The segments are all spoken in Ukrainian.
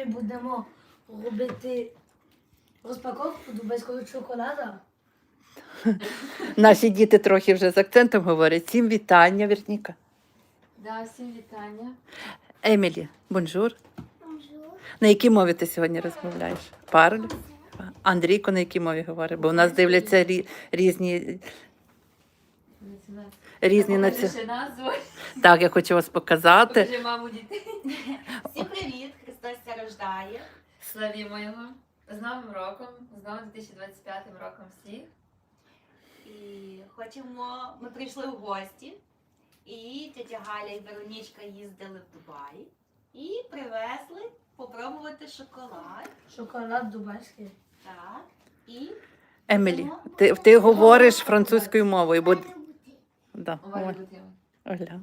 ми будемо робити розпаковку дубайського шоколада. Наші діти трохи вже з акцентом говорять. Всім вітання, Вірніка. Да, всім вітання. Емілі, бонжур. На якій мові ти сьогодні розмовляєш? Парль? Андрійко на якій мові говорить? Бо у нас дивляться рі- різні, різні наці... ще. Так, я хочу вас показати. Покажи маму дітей. Всім привіт! Христос ся рождає. Славімо його. З Новим роком, з новим 2025 роком всіх. І хочемо, ми прийшли в гості, і тетя Галя і Веронічка їздили в Дубай і привезли попробувати шоколад. Шоколад дубайський. Так. І Емілі, ти, ти говориш французькою мовою, бо да. Увага Оля,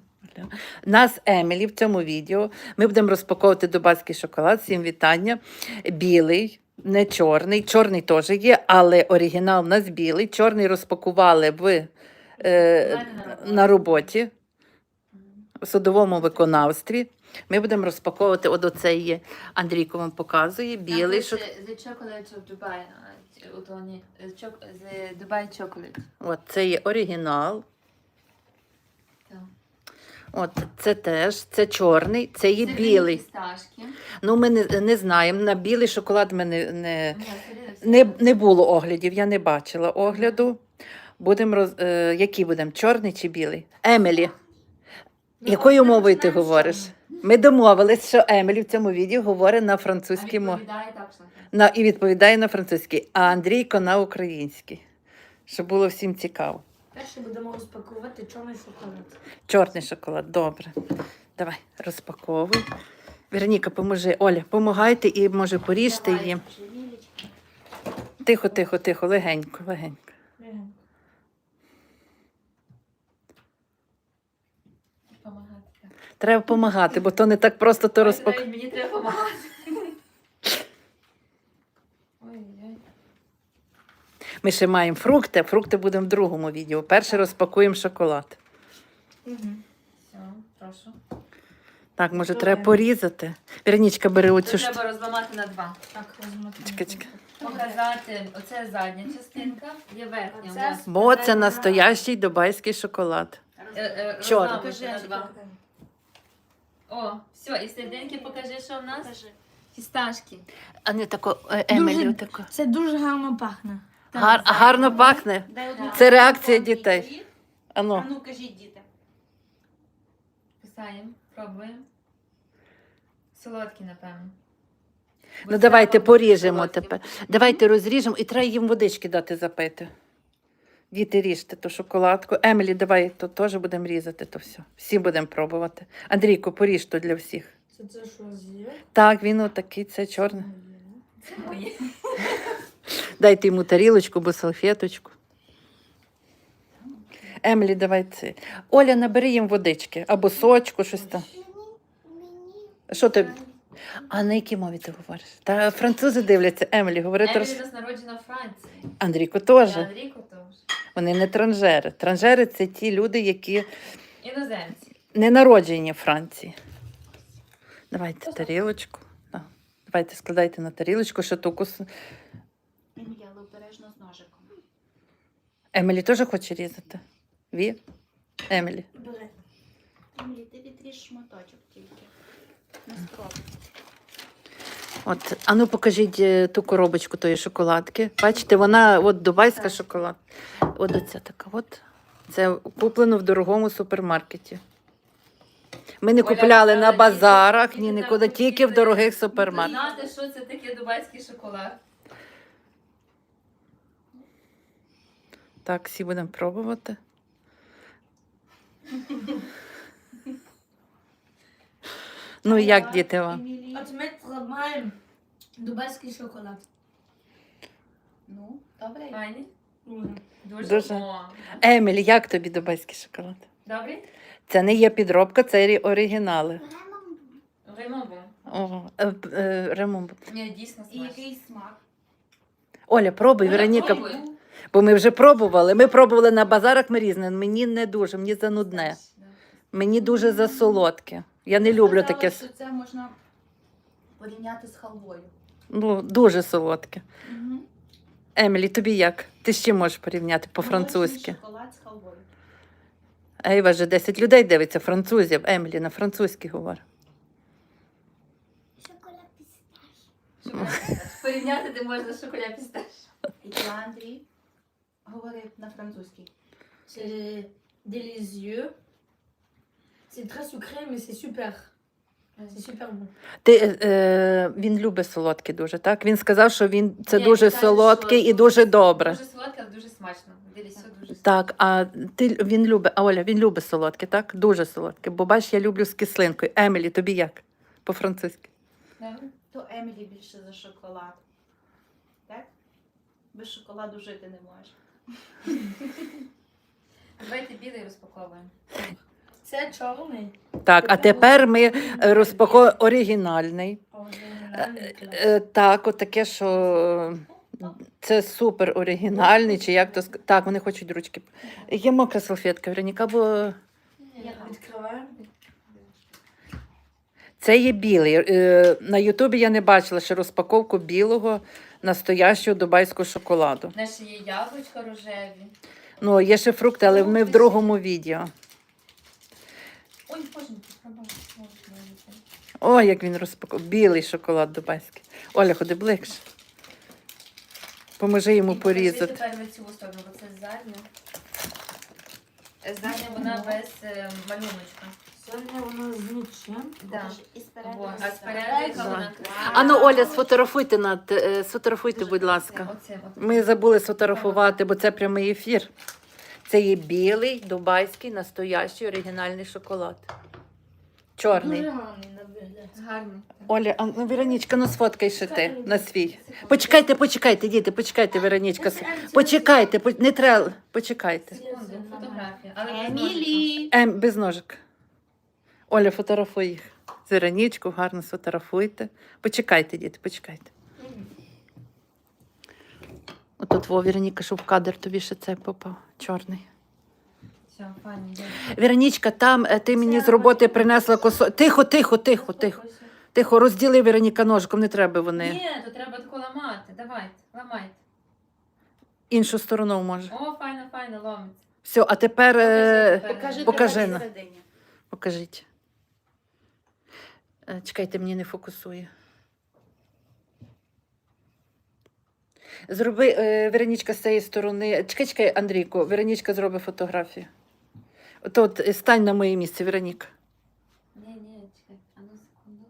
Нас Емілі в цьому відео. Ми будемо розпаковувати дубайський шоколад. Всім вітання. Білий, не чорний. Чорний теж є, але оригінал в нас білий. Чорний розпакували в, е, на роботі. в судовому виконавстві. Ми будемо розпаковувати от оцей є. Андрійко вам показує білий шоколад. The chocolate of Dubai. У тоні. The Dubai chocolate. От це є оригінал. Так. От це теж, це чорний, це є білий. фісташки. Ну, ми не, не знаємо. На білий шоколад ми не, не, Ну, не, не було оглядів, я не бачила огляду. Будемо роз... е, який будемо? Чорний чи білий? Емілі. Якою мовою ти говориш? Ми домовились, що Емілі в цьому відео говорить на А французькій мові. відповідає так, що. На, і відповідає на французькій, а Андрійко на українській. Щоб було всім цікаво. Перше будемо розпакувати чорний шоколад. Чорний шоколад, добре. Давай, розпаковуй. Вероніка, поможи. Оля, помагайте і, може, поріжте Давай, скажи, Тихо, тихо, тихо, легенько, легенько. Мгм. Помагати. Треба допомагати, бо то не так просто то розпак... Мені треба допомагати. Ми ще маємо фрукти, фрукти будемо в другому відео. Перше розпакуємо шоколад. Мгм. Все, прошу. Так, може, Добре. треба порізати. Веронічка, бери Це оцю штуку. треба розламати на два. Так, візьмемо. Чекай, чекай. Показати, оце задня частинка, є верхня. Оце ось. Бо це настоящий дубайський шоколад. Е, е, Чорний. розламуйте на два. О, все, і серединки покажи, що в нас. Покажи. Фісташки. А не тако, е, Дуже- отако. Це дуже гарно пахне. Гар, гарно пахне. Дай одну Це реакція дітей. відповідь. А А ну. ну кажіть, діти. Кусаємо, пробуємо. Солодкі, напевно. Ну давайте поріжемо тепер. Давайте розріжемо і треба їм водички дати запити. Діти, ріжте ту шоколадку. Емілі, давай то теж будемо різати то все. Всі будемо пробувати. Андрійко, поріж то для всіх. Це це що з'їв? Так, він отакий, це чорний. Це моє. Дайте йому тарілочку або салфеточку. Емілі, давай це. Оля, набери їм водички або сочку, щось там. Що ти? А на якій мові ти говориш? Та французи дивляться, Емілі, говорить. Емілі роз- нас народжена в Франції. Андрійко теж. Андрійко теж. Вони не транжери. Транжери це ті люди, які Іноземці. не народжені в Франції. Давайте тарілочку. Да. Давайте складайте на тарілочку, що ту обережно з ножиком. Емілі теж хоче різати. Ві? Емілі. Бери. Емілі, ти відріж шматочок тільки. Не спробуй. От, а ну покажіть е, ту коробочку тої шоколадки. Бачите, вона от дубайська шоколад. От оця така. От. Це куплено в дорогому супермаркеті. Ми не Оля купляли на базарах, ні нікуди, тільки в дорогих супермаркетах. Знати, що це таке дубайський шоколад. Так, всі будемо пробувати. Ну, як діти вам? От ми тримаємо дубайський шоколад. Ну, добре. Файний? Дуже. Дуже. О. Емілі, як тобі дубайський шоколад? Добрий? Це не є підробка, це рі- оригінали. Римобу. О, е, е, Ремон. Ні, дійсно І смачно. який смак? Оля, пробуй, Оля, Вероніка. пробуй. Бо ми вже пробували. Ми пробували на базарах ми різне. Мені не дуже, мені занудне. Мені дуже засолодке. Я не люблю таке. що це можна порівняти з халвою. Ну, дуже солодке. Емілі, тобі як? Ти з чим можеш порівняти по-французьки? Молочний шоколад з халвою. Ейва вже 10 людей дивиться, французів. Емілі на французький говорить. Шоколад пісташ. Порівняти де можна шоколяд пісташ. І Андрій, говорив на французькій. C'est délicieux. C'est très sucré, mais c'est super. C'est super bon. Ти, е, він любить солодке дуже, так? Він сказав, що він це Ні, дуже каже, солодкий що і дуже добре. Дуже солодке, але дуже смачно. Дивіться, дуже. Так, а ти він любить, а Оля, він любить солодке, так? Дуже солодке. Бо бач, я люблю з кислинкою. Емілі, тобі як? По-французьки. Добре? То Емілі більше за шоколад. Так? Без шоколаду жити не може. Давайте білий розпаковуємо. Це чорний. Так, а тепер ми е, розпаковуємо оригінальний. Оригінальний клас. Е, Так, от таке, що е, це супер оригінальний, чи як то ск- Так, вони хочуть ручки. Є мокра салфетка, Вероніка, бо Відкриваємо. це є білий. Е, На Ютубі я не бачила ще розпаковку білого настоящого дубайського шоколаду. Наші є яблучка рожеві. Ну, є ще фрукти, але ми в другому відео. Ой, пробачте. О, як він розпакував. Білий шоколад дубайський. Оля, ходи ближче. Поможи йому порізати. Тепер ви цю сторону, бо це задня. Задня вона без е, малюночка. Сьогодні воно з нічим. Да. І спереду. А вона ну, Оля, сфотографуйте, над, е, сфотографуйте, будь ласка. Оце. Ми забули сфотографувати, бо це прямий ефір. Це є білий, дубайський, настоящий оригінальний шоколад. Чорний. Дуже гарний на вигляд. Гарний. Оля, а, ну, Веронічка, ну сфоткай ще ти на свій. Почекайте, почекайте, діти, почекайте, Веронічка. Почекайте, по- не треба, почекайте. Фотографія. Але без Емілі! Ем, без ножик. Оля, фотографуй їх. З гарно сфотографуйте. Почекайте, діти, почекайте. Отут, во, Вероніка, щоб в кадр тобі ще це попав. Чорний. Все, пані. Веронічка, там е, ти мені з роботи принесла косо. Тихо, тихо, тихо, тихо. Тихо, розділи Вероніка ножиком, не треба вони. Ні, то треба тако ламати. Давайте, ламайте. Іншу сторону може. О, файно, файно, ломиться. Все, а тепер е, Покажи, покажіть. Е, Чекайте, мені не фокусує. Зроби, е, Веронічка, з цієї сторони. Чекай, чекай, Андрійко, Веронічка зробить фотографію. Тут е, стань на моє місце, Вероніка. Ні, ні, чекай, а ну секунду.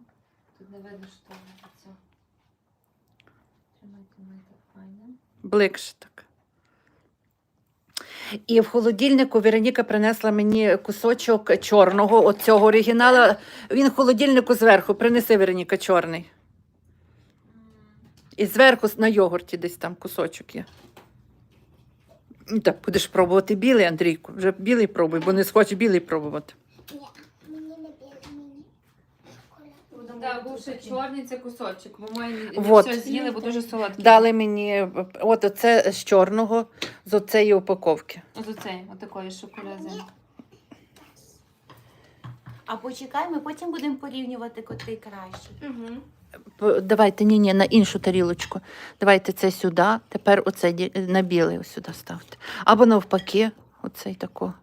Тут не видно, що це. Тримайте, тримайте, файно. Бликше так. І в холодильнику Вероніка принесла мені кусочок чорного, от цього оригінала. Він в холодильнику зверху. Принеси Вероніка чорний. І зверху на йогурті десь там кусочок є. Ну, Так, будеш пробувати білий, Андрійку. Вже білий пробуй, бо не схоче білий пробувати. Так, був ще чорний це кусочок, бо ми не Вот. все з'їли, бо дуже солодкий. Дали мені от оце з чорного, з оцеї упаковки. Ось оцей, отакої шоколяди. А почекай, ми потім будемо порівнювати, котрий кращий. Угу. Давайте, ні, ні, на іншу тарілочку. Давайте це сюди, тепер оце на білий ось сюди ставте. Або навпаки, оцей тако.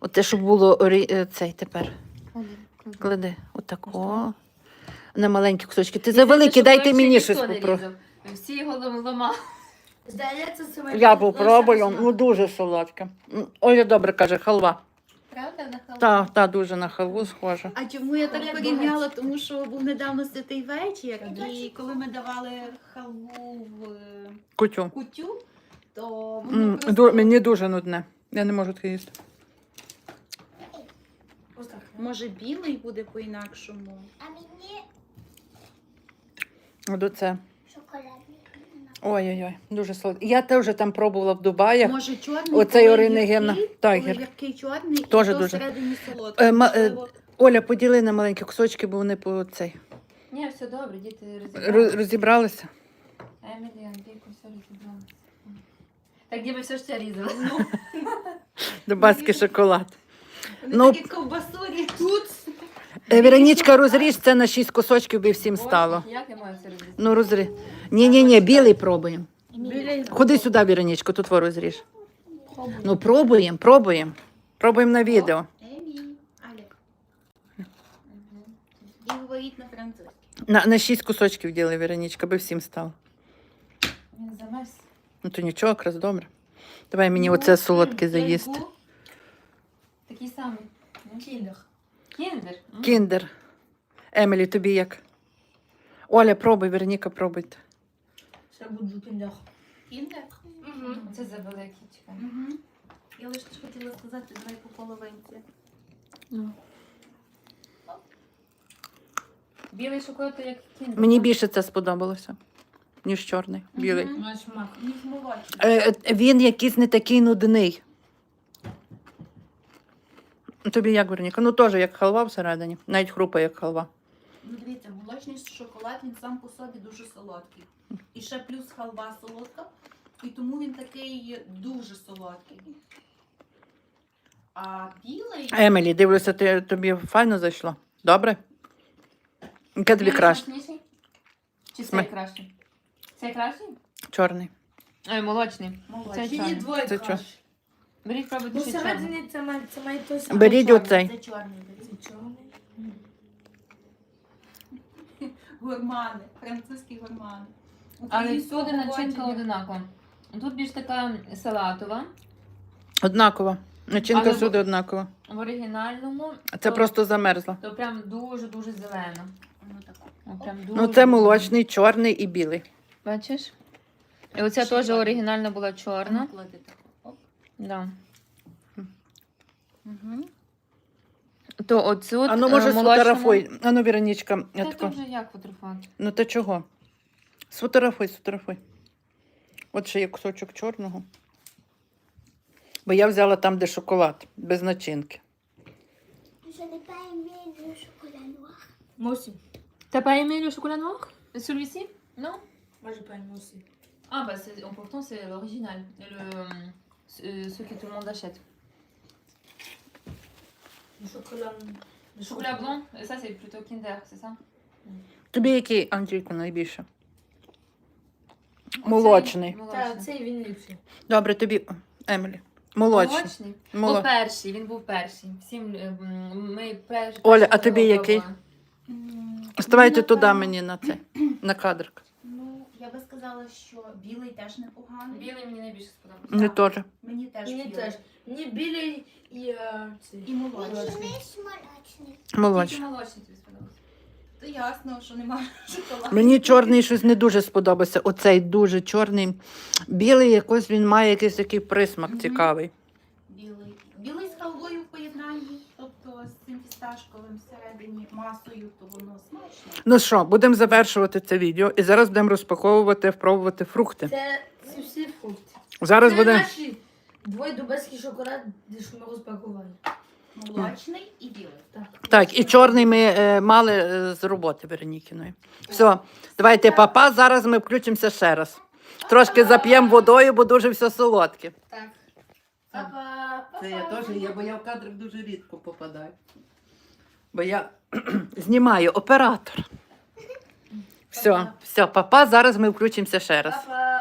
Оте, щоб було е, цей тепер. Клади, отако. На маленькі кусочки. Ти за великі, дайте мені щось попробувати. Всі його ламали. Здається, це Я попробую, ну дуже солодке. Оля добре каже, халва. Правда, на халву? Та, та дуже на халву схожа. А чому я так порівняла? Тому що був недавно святий вечір, і коли ми давали халву в е, Кутю. кутю, то воно М, просто... ду- Мені дуже нудне. Я не можу таке їсти. Ось так. може білий буде по-інакшому. А мені оце. Ой-ой-ой, дуже солодке. Я теж там пробувала в Дубаях. Може чорний, Оцей гіркий, тайгер. гіркий чорний, Тоже і то дуже. всередині солодкий. Е, ма- е, Можливо, Оля, поділи на маленькі кусочки, бо вони по цей. Ні, все добре, діти Роз- Розібралися? Емілі, Андрійко, все розібрали. Так, ніби все ж це різали. Дубайський шоколад. вони ну, такі ковбасурі тут. Е, Веронічка, розріж це на шість кусочків би всім стало. Як я маю це робити? Ну, розріж. Ні, ні, ні, білий пробуємо. Білий. Ходи сюди, Веронічко, тут во розріж. Ну, пробуємо, пробуємо. Пробуємо на відео. І на французькій. На, на шість кусочків діли, Веронічка, би всім стало. Він замерз. Ну то нічого, якраз добре. Давай мені оце солодке заїсти. Такий самий. Кіндер. Кіндер. Кіндер. Емілі, тобі як? Оля, пробуй, Вероніка, пробуйте. Це буде кіндер. Кіндер? Це за великий, чекай. Угу. Я лише хотіла сказати, давай по половинці. Білий шоколад то як кіндер. Мені більше це сподобалося, ніж чорний, білий. Е, е, він якийсь не такий нудний. Тобі як, Вероніка? Ну теж як халва всередині, навіть хрупає, як халва. Ну, дивіться, молочний шоколад він сам по собі дуже солодкий. І ще плюс халва солодка, і тому він такий дуже солодкий. А білий Емілі, дивлюся, ти, тобі файно зайшло. Добре? Яке тобі Білий краще? смачніший? Чи Сме- цей кращий? Цей кращий? Чорний. Ой, молочний. молочний. Це Чи ні двоє Це чо? краще? Беріть, пробуйте Ну, ще чорний. всередині це має, це має той самий. Беріть Це чорний, оцей. Це чорний. Це чорний. Гурмани, французькі гурмани. Але Українського всюди начинка походження. одинакова. Тут більш така салатова. Однаково. Начинка Але- всюди однакова. В оригінальному Це то, просто замерзло. то прям дуже-дуже зелена. Ну, так. О, прям дуже, Ну, це молочний, чорний і білий. Бачиш? І оця Ще теж одна. оригінальна була чорна. Ну, так. Оп. Да. Угу. То оцю А ну, може, е, сфотографуй. А ну, Веронічка, я Та тако. то вже як фотографувати? Ну ти чого? Сфотографуй, сфотографуй. От ще є кусочок чорного. Бо я взяла там, де шоколад, без начинки. Je n'ai pas aimé le chocolat noir. Moi aussi. T'as pas aimé le chocolat noir Celui-ci Non Moi, j'ai pas aimé aussi. Ah bah c'est- pourtant c'est l'original, le, ce, ce que tout le monde achète. Le chocolat. Le chocolat blanc, et ça c'est plutôt Kinder, c'est ça Тобі який, Андрійко, найбільше? Оцей Молочний. Та, молочний. цей він ліпший. Добре, тобі, Емілі. Молочний. Молочний? Моло- Бо перший, він був перший. Всім е, м, ми перший. Оля, а тобі який? пробували. Ставайте туди мені на це, на кадр. Я сказала, що білий теж непоганий. Білий мені найбільше сподобався. Не теж. Мені теж Мені білий. теж. Мені білий і е, цей. І молочний. Лишь молочний. Тільки Молочний. молочний тобі сподобався. То ясно, що немає шоколаду. Мені чорний щось не дуже сподобався. Оцей дуже чорний. Білий якось він має якийсь такий присмак Мгм. цікавий. Білий. Білий з халвою в поєднанні, тобто з цим фісташковим всередині масою, то воно смачно. Ну що, будемо завершувати це відео і зараз будемо розпаковувати, впробувати фрукти. Це, це всі фрукти. Зараз це буде. наші двоє дубайський шоколад, де що ми розпакували. Молочний і білий. Так. Так, і чорний ми е, мали е, з роботи Веронікіної. Все, давайте папа. Зараз ми включимося ще раз. Трошки зап'ємо водою, бо дуже все солодке. Так. Папа, Це я папа. теж є, бо я в кадрик дуже рідко попадаю. Бо я знімаю оператор. Все, все, папа, зараз ми включимося ще раз. Папа.